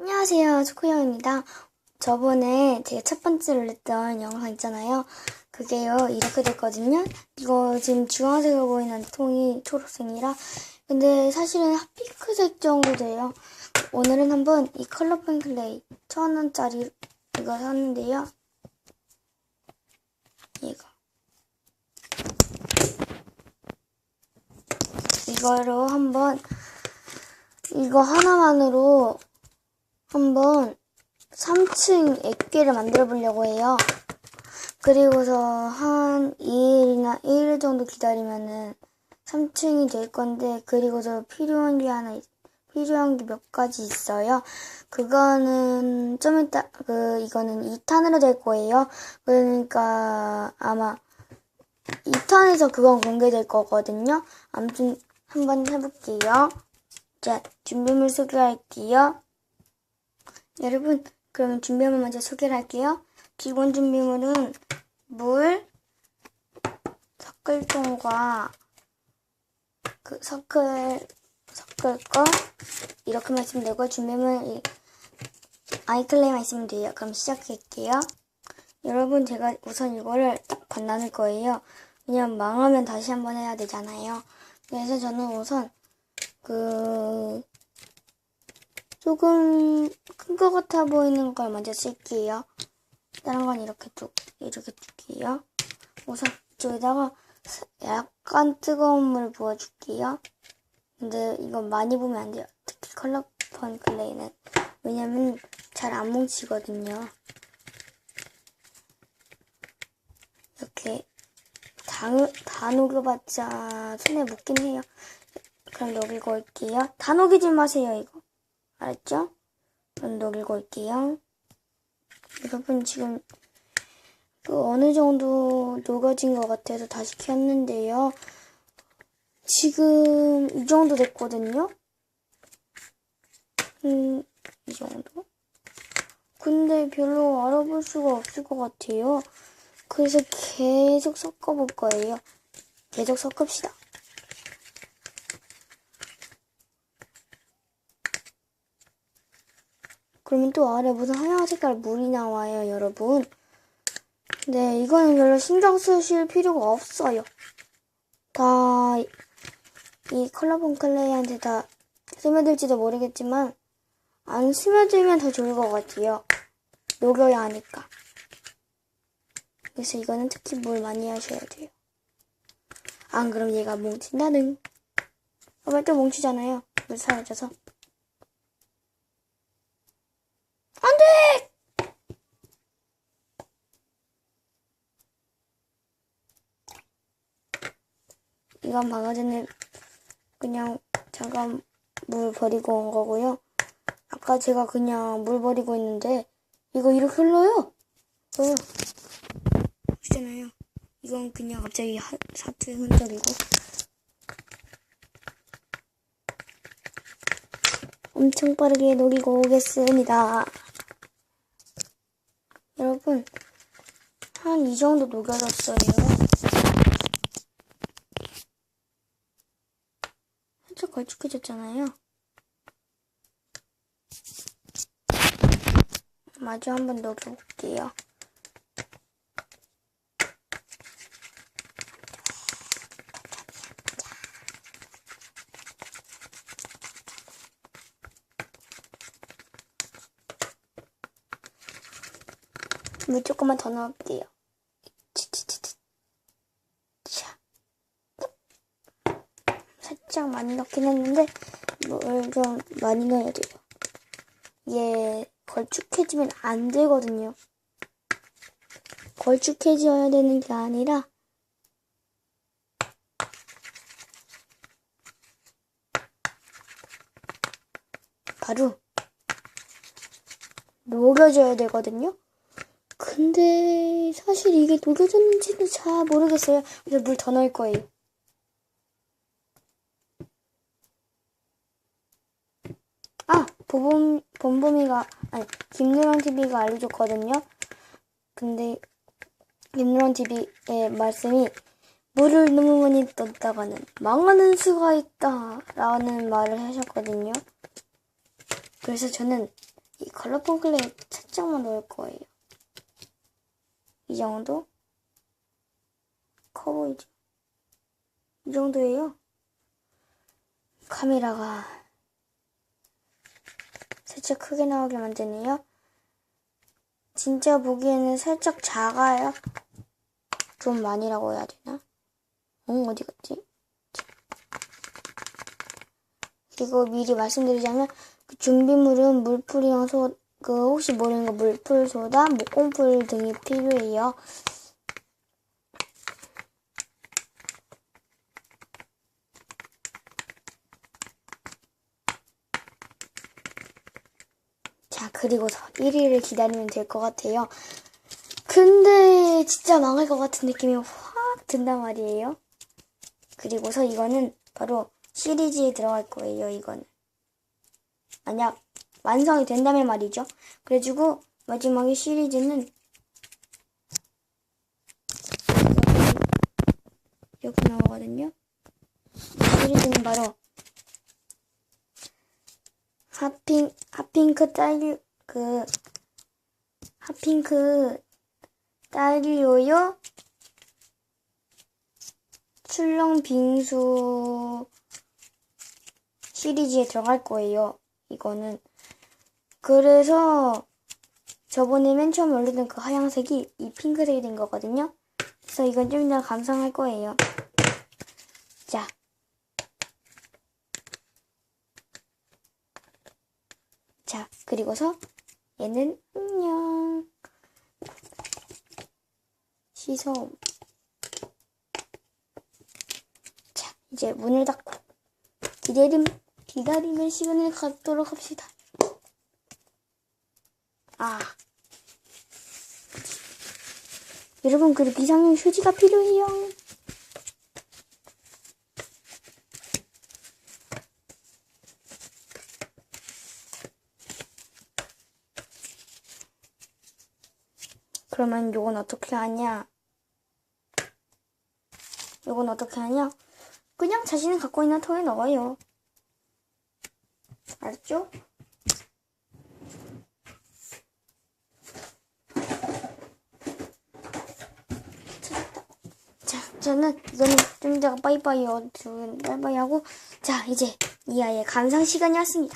안녕하세요. 초코형입니다. 저번에 제가 첫 번째로 냈던 영상 있잖아요. 그게요, 이렇게 됐거든요. 이거 지금 주황색으로 보이는 통이 초록색이라. 근데 사실은 핑크색 정도 돼요. 오늘은 한번 이 컬러 펜클레이 천 원짜리 이거 샀는데요. 이거. 이거로 한번 이거 하나만으로 한번 3층 액기를 만들어 보려고 해요. 그리고서 한 2일이나 1일 정도 기다리면은 3층이 될 건데, 그리고서 필요한 게 하나, 있- 필요한 게 몇 가지 있어요. 그거는 좀 이따, 그, 이거는 2탄으로 될 거예요. 그러니까 아마 2탄에서 그건 공개될 거거든요. 아무튼 한번 해볼게요. 자, 준비물 소개할게요. 여러분, 그러면 준비물 먼저 소개를 할게요. 기본 준비물은 물, 섞을통과 그 섞을 섞을 거 이렇게만 있으면 되고 준비물 이- 아이클레이만 있으면 돼요. 그럼 시작할게요. 여러분, 제가 우선 이거를 딱 반나눌 거예요. 왜냐면 망하면 다시 한번 해야 되잖아요. 그래서 저는 우선 그 조금 큰 것 같아 보이는 걸 먼저 쓸게요. 다른 건 이렇게 두, 이렇게 둘게요. 우선 이쪽에다가 사- 약간 뜨거운 물 부어줄게요. 근데 이건 많이 부으면 안 돼요. 특히 컬러폰 클레이는. 왜냐면 잘 안 뭉치거든요. 이렇게 다, 녹- 다 녹여봤자 손에 묻긴 해요. 그럼 녹이고 올게요. 다 녹이지 마세요, 이거. 알았죠? 그럼 녹이고 올게요. 여러분 지금 그 어느 정도 녹아진 것 같아서 다시 켰는데요. 지금 이 정도 됐거든요. 음, 이 정도? 근데 별로 알아볼 수가 없을 것 같아요. 그래서 계속 섞어볼 거예요. 계속 섞읍시다. 그러면 또 아래 무슨 하얀 색깔 물이 나와요, 여러분. 네, 이거는 별로 신경 쓰실 필요가 없어요. 다, 이 컬러본 클레이한테 다 스며들지도 모르겠지만, 안 스며들면 더 좋을 것 같아요. 녹여야 하니까. 그래서 이거는 특히 물 많이 하셔야 돼요. 안 그럼 얘가 뭉친다는. 아마 또 뭉치잖아요. 물 사라져서. 이건 전에 그냥 잠깐 물 버리고 온 거고요. 아까 제가 그냥 물 버리고 있는데 이거 이렇게 흘러요. 어. 보시잖아요. 이건 그냥 갑자기 하, 사투의 흔적이고 엄청 빠르게 녹이고 오겠습니다. 여러분, 한 이 정도 녹여졌어요. 살짝 걸쭉해졌잖아요. 마저 한번 녹여볼게요. 물 조금만 더 넣을게요. 치치치치. 자. 살짝 많이 넣긴 했는데 물 좀 많이 넣어야 돼요. 얘 걸쭉해지면 안 되거든요. 걸쭉해져야 되는 게 아니라 바로 녹여줘야 되거든요. 근데 사실 이게 녹여졌는지는 잘 모르겠어요. 그래서 물 더 넣을 거예요. 아, 보봄, 본봄이가, 아니, 김누랑 TV가 알려줬거든요. 근데, 김누랑 TV의 말씀이, 물을 너무 많이 넣다가는 망하는 수가 있다. 라는 말을 하셨거든요. 그래서 저는 이 컬러풀 클레이 살짝만 넣을 거예요. 이 정도? 커 보이죠? 이 정도예요. 카메라가 살짝 크게 나오게 만드네요. 진짜 보기에는 살짝 작아요. 좀 많이라고 해야 되나? 어, 어디 갔지? 그리고 미리 말씀드리자면 그 준비물은 물풀이랑 소, 그 혹시 모르는 거 물풀 소다, 목공풀 등이 필요해요. 자, 그리고서 1위를 기다리면 될 것 같아요. 근데 진짜 망할 것 같은 느낌이 확 든단 말이에요. 그리고서 이거는 바로 시리즈에 들어갈 거예요, 이거는. 만약 완성이 된다면 말이죠. 그래가지고 마지막에 시리즈는 이렇게 나오거든요. 시리즈는 바로 핫핑 핫핑크 딸기 그 핫핑크 딸기요요 출렁 빙수 시리즈에 들어갈 거예요. 이거는 그래서 저번에 맨 처음 올리던 그 하얀색이 이 핑크색이 된 거거든요. 그래서 이건 좀 더 감상할 거예요. 자. 자, 그리고서 얘는 안녕. 시소음. 자, 이제 문을 닫고 기다림, 기다림의 시간을 갖도록 합시다. 아. 여러분, 그리고 이상형 휴지가 필요해요. 그러면 요건 어떻게 하냐? 요건 어떻게 하냐? 그냥 자신이 갖고 있는 통에 넣어요. 알았죠? 자, 저는 이거는 좀 이따가 빠이빠이 어, 저는 빠이빠이 하고 자, 이제 이 아이의 감상 시간이 왔습니다.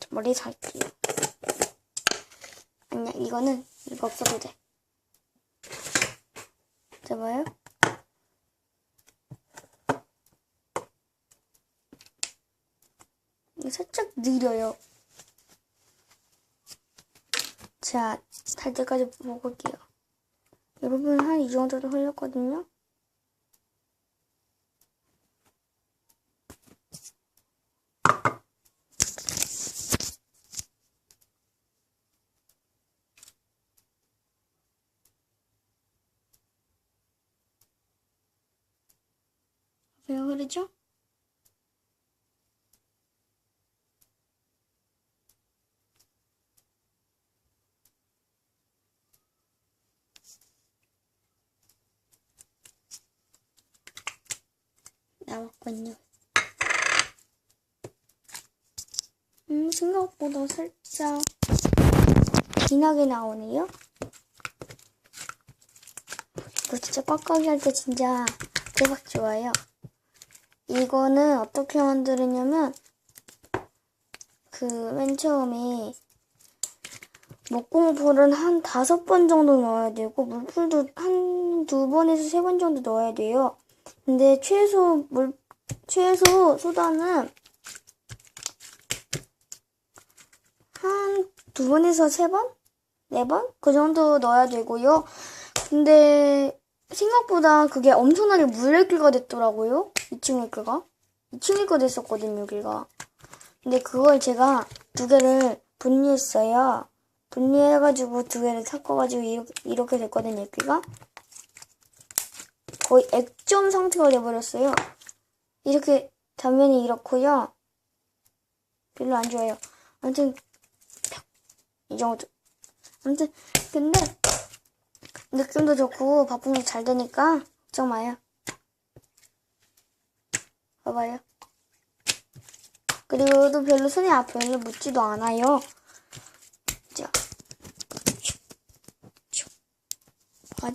저 머리 살게요. 이거는 이거 없어도 돼. 잡아요? 살짝 느려요. 자, 달 때까지 올게요. 여러분, 한 이 정도도 흘렸거든요? 왜 그러죠? 나왔군요. 음, 생각보다 살짝 진하게 나오네요. 이거 진짜 꽉꽉이 할 때 진짜 대박 좋아요. 이거는 어떻게 만들었냐면 그 맨 처음에 목공풀은 한 다섯 번 정도 넣어야 되고 물풀도 한 두 번에서 세 번 정도 넣어야 돼요. 근데 최소 물 최소 소다는 한 두 번에서 세 번? 네 번? 그 정도 넣어야 되고요. 근데 생각보다 그게 엄청나게 물레기가 됐더라고요. 2층 일기가. 2층 일기가 됐었거든요, 여기가. 근데 그걸 제가 두 개를 분리했어요. 분리해가지고 두 개를 섞어가지고 이렇게, 이렇게 됐거든요, 일기가. 거의 액점 상태가 돼버렸어요. 이렇게 단면이 이렇고요. 별로 안 좋아요. 아무튼 이 정도. 아무튼 근데 느낌도 좋고 바풍도 잘 되니까 걱정 마요. 봐봐요. 그리고 또 별로 손이 아- 별로 묻지도 않아요. 자. 아,